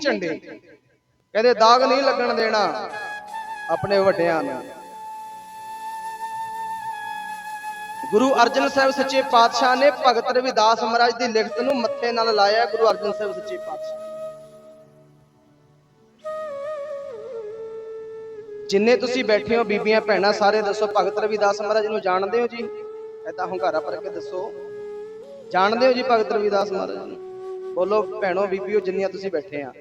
ਝੰਡੇ। ਕਹਿੰਦੇ ਦਾਗ ਨਹੀਂ ਲੱਗਣ ਦੇਣਾ ਆਪਣੇ ਵੱਡਿਆਂ ਨੂੰ। ਗੁਰੂ ਅਰਜਨ ਸਾਹਿਬ ਸੱਚੇ ਪਾਤਸ਼ਾਹ ਨੇ ਭਗਤ ਰਵਿਦਾਸ ਮਹਾਰਾਜ ਦੀ ਲਿਖਤ ਨੂੰ ਮੱਥੇ ਨਾਲ ਲਾਇਆ ਗੁਰੂ ਅਰਜਨ ਸਾਹਿਬ ਸੱਚੇ ਪਾਤਸ਼ਾਹ। ਜਿੰਨੇ ਤੁਸੀਂ ਬੈਠੇ ਹੋ ਬੀਬੀਆਂ ਭੈਣਾਂ, ਸਾਰੇ ਦੱਸੋ ਭਗਤ ਰਵਿਦਾਸ ਮਹਾਰਾਜ ਨੂੰ ਜਾਣਦੇ ਹੋ ਜੀ? ਐਦਾਂ ਹੰਕਾਰਾ ਭਰ ਕੇ ਦੱਸੋ। ਜਾਣਦੇ ਹੋ ਜੀ ਭਗਤ ਰਵਿਦਾਸ ਮਹਾਰਾਜ ਨੂੰ? ਬੋਲੋ ਭੈਣੋ ਬੀਬੀਓ ਜਿੰਨੀਆਂ ਤੁਸੀਂ ਬੈਠੇ ਆ।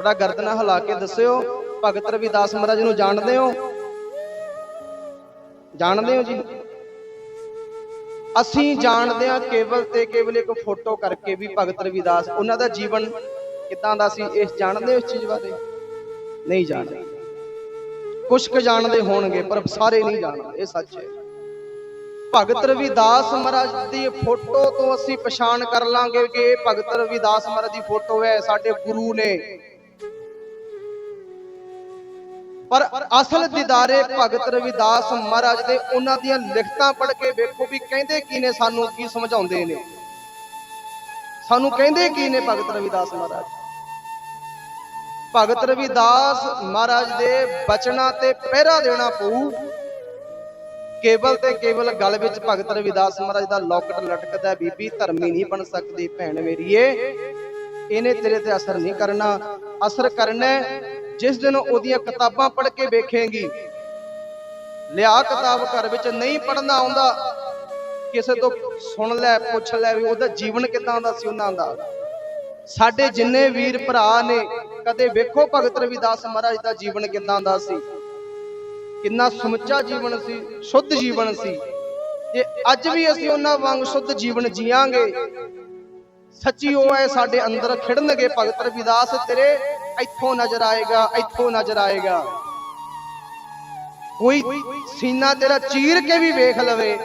ਥੋੜਾ ਗਰਦਨਾ ਹਿਲਾ ਕੇ ਦੱਸਿਓ। ਭਗਤ ਰਵਿਦਾਸ ਮਹਾਰਾਜ ਨੂੰ ਜਾਣਦੇ ਹੋ? ਜਾਣਦੇ ਹੋ ਜੀ? ਅਸੀਂ ਜਾਣਦੇ ਹਾਂ ਕੇਵਲ ਤੇ ਕੇਵਲ ਇੱਕ ਫੋਟੋ ਕਰਕੇ ਵੀ ਭਗਤ ਰਵਿਦਾਸ, ਉਹਨਾਂ ਦਾ ਜੀਵਨ ਕਿਦਾਂ ਦਾ ਸੀ ਇਸ ਜਾਣਦੇ ਹੋ ਚੀਜ਼ ਬਾਰੇ? ਨਹੀਂ ਜਾਣਦੇ। ਕੁਝ ਕੁ ਜਾਣਦੇ ਹੋਣਗੇ, ਪਰ ਸਾਰੇ ਨਹੀਂ ਜਾਣਦੇ, ਇਹ ਸੱਚ ਹੈ। ਭਗਤ ਰਵਿਦਾਸ ਮਹਾਰਾਜ ਦੀ ਫੋਟੋ ਤੋਂ ਅਸੀਂ ਪਛਾਣ ਕਰ ਲਾਂਗੇ ਕਿ ਭਗਤ ਰਵਿਦਾਸ ਮਹਾਰਾਜ ਦੀ ਫੋਟੋ ਹੈ, ਸਾਡੇ ਗੁਰੂ ਨੇ। ਪਰ ਅਸਲ ਦੀਦਾਰੇ ਭਗਤ ਰਵਿਦਾਸ ਮਹਾਰਾਜ ਦੇ ਉਹਨਾਂ ਦੀਆਂ ਲਿਖਤਾਂ ਪੜ੍ਹ ਕੇ ਵੇਖੋ ਵੀ ਕਹਿੰਦੇ ਕੀ ਨੇ, ਸਾਨੂੰ ਕੀ ਸਮਝਾਉਂਦੇ ਨੇ। ਸਾਨੂੰ ਕਹਿੰਦੇ ਕੀ ਨੇ ਭਗਤ ਰਵਿਦਾਸ ਮਹਾਰਾਜ? ਭਗਤ ਰਵਿਦਾਸ ਮਹਾਰਾਜ ਦੇ ਬਚਨਾਂ ਤੇ ਪਹਿਰਾ ਦੇਣਾ ਪਊ। ਕੇਵਲ ਤੇ ਕੇਵਲ ਗਲ ਵਿੱਚ ਭਗਤ ਰਵਿਦਾਸ ਮਹਾਰਾਜ ਦਾ ਲੌਕਟ ਲਟਕਦਾ ਬੀਬੀ ਧਰਮੀ ਨਹੀਂ ਬਣ ਸਕਦੀ, ਭੈਣ ਮੇਰੀਏ। ਇਹਨੇ ਤੇਰੇ ਤੇ ਅਸਰ ਨਹੀਂ ਕਰਨਾ। ਅਸਰ ਕਰਨਾ ਜਿਸ ਦਿਨ ਉਹਦੀਆਂ ਕਿਤਾਬਾਂ ਪੜ੍ਹ ਕੇ ਵੇਖੇਂਗੀ, ਲਿਆ ਕਿਤਾਬ ਘਰ ਵਿੱਚ ਨਹੀਂ ਪੜ੍ਹਨਾ ਆਉਂਦਾ, ਕਿਸੇ ਤੋਂ ਸੁਣ ਲੈ, ਪੁੱਛ ਲੈ ਵੀ ਉਹਦਾ ਜੀਵਨ ਕਿਦਾਂ ਦਾ ਸੀ ਉਹਨਾਂ ਦਾ। ਸਾਡੇ ਜਿੰਨੇ ਵੀਰ ਭਰਾ ਨੇ, ਕਦੇ ਵੇਖੋ ਭਗਤ ਰਵਿਦਾਸ ਮਹਾਰਾਜ ਦਾ ਜੀਵਨ ਕਿਦਾਂ ਦਾ ਸੀ। ਕਿੰਨਾ ਸਮੁੱਚਾ ਜੀਵਨ ਸੀ, ਸ਼ੁੱਧ ਜੀਵਨ ਸੀ। ਜੇ ਅੱਜ ਵੀ ਅਸੀਂ ਉਹਨਾਂ ਵਾਂਗ ਸ਼ੁੱਧ ਜੀਵਨ ਜੀਵਾਂਗੇ ਸੱਚੀ ਉਹ ਹੈ ਸਾਡੇ ਅੰਦਰ ਖਿੜਨਗੇ, ਭਗਤ ਰਵਿਦਾਸ ਤੇਰੇ ਇੱਥੋਂ ਨਜ਼ਰ ਆਏਗਾ, ਇੱਥੋਂ ਨਜ਼ਰ ਆਏਗਾ। ਕੋਈ ਸੀਨਾ ਤੇਰਾ ਚੀਰ ਕੇ ਵੀ ਵੇਖ ਲਵੇ,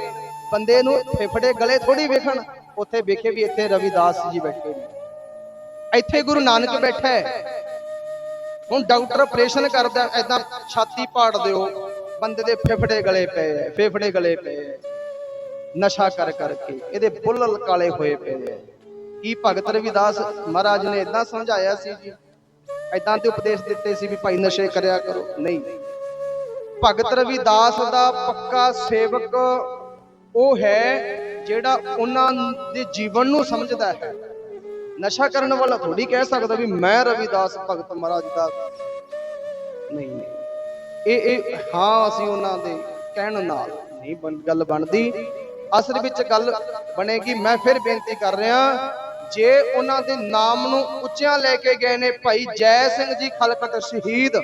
ਬੰਦੇ ਨੂੰ ਫੇਫੜੇ ਗਲੇ ਥੋੜੀ ਵੇਖਣ, ਉੱਥੇ ਵੇਖੇ ਵੀ ਇੱਥੇ ਰਵਿਦਾਸ ਜੀ ਬੈਠੇ ਨੇ। ਇੱਥੇ ਗੁਰੂ ਨਾਨਕ ਬੈਠਾ ਹੈ। ਹੁਣ ਡਾਕਟਰ ਆਪਰੇਸ਼ਨ ਕਰਦਾ ਐਦਾਂ ਛਾਤੀ ਪਾੜ ਦਿਓ, ਬੰਦੇ ਦੇ ਫੇਫੜੇ ਗਲੇ ਪਏ ਐ ਫੇਫੜੇ ਗਲੇ ਪਏ ਐ ਨਸ਼ਾ ਕਰ ਕਰਕੇ, ਇਹਦੇ ਬੁੱਲਲ ਕਾਲੇ ਹੋਏ ਪਏ ਐ ਕੀ ਭਗਤ ਰਵਿਦਾਸ ਮਹਾਰਾਜ ਨੇ ਇਦਾਂ ਸਮਝਾਇਆ ਸੀ ਜੀ? ਇਦਾਂ ਤੇ ਉਪਦੇਸ਼ ਦਿੱਤੇ ਸੀ ਵੀ ਭਾਈ ਨਸ਼ੇ ਕਰਿਆ ਕਰੋ। ਨਹੀਂ। ਭਗਤ ਰਵਿਦਾਸ ਦਾ ਪੱਕਾ ਸੇਵਕ ਉਹ ਹੈ ਜਿਹੜਾ ਉਹਨਾਂ ਦੇ ਜੀਵਨ ਨੂੰ ਸਮਝਦਾ ਹੈ। ਨਸ਼ਾ ਕਰਨ ਵਾਲਾ ਥੋੜੀ ਕਹਿ ਸਕਦਾ ਵੀ ਮੈਂ ਰਵਿਦਾਸ ਭਗਤ ਮਹਾਰਾਜ ਦਾ। ਨਹੀਂ ਨਹੀਂ। ਇਹ ਇਹ, ਹਾਂ, ਅਸੀਂ ਉਹਨਾਂ ਦੇ ਕਹਿਣ ਨਾਲ ਨਹੀਂ ਬਣ- ਗੱਲ ਬਣਦੀ। ਅਸਲ ਵਿੱਚ ਗੱਲ ਬਣੇਗੀ। ਮੈਂ ਫਿਰ ਬੇਨਤੀ ਕਰ ਰਿਹਾ ਜੇ ਉਹਨਾਂ ਦੇ ਨਾਮ ਨੂੰ ਉੱਚਿਆਂ ਲੈ ਕੇ ਗਏ ਨੇ, ਭਾਈ ਜੈ ਸਿੰਘ ਜੀ ਖਲਕਟ ਸ਼ਹੀਦ।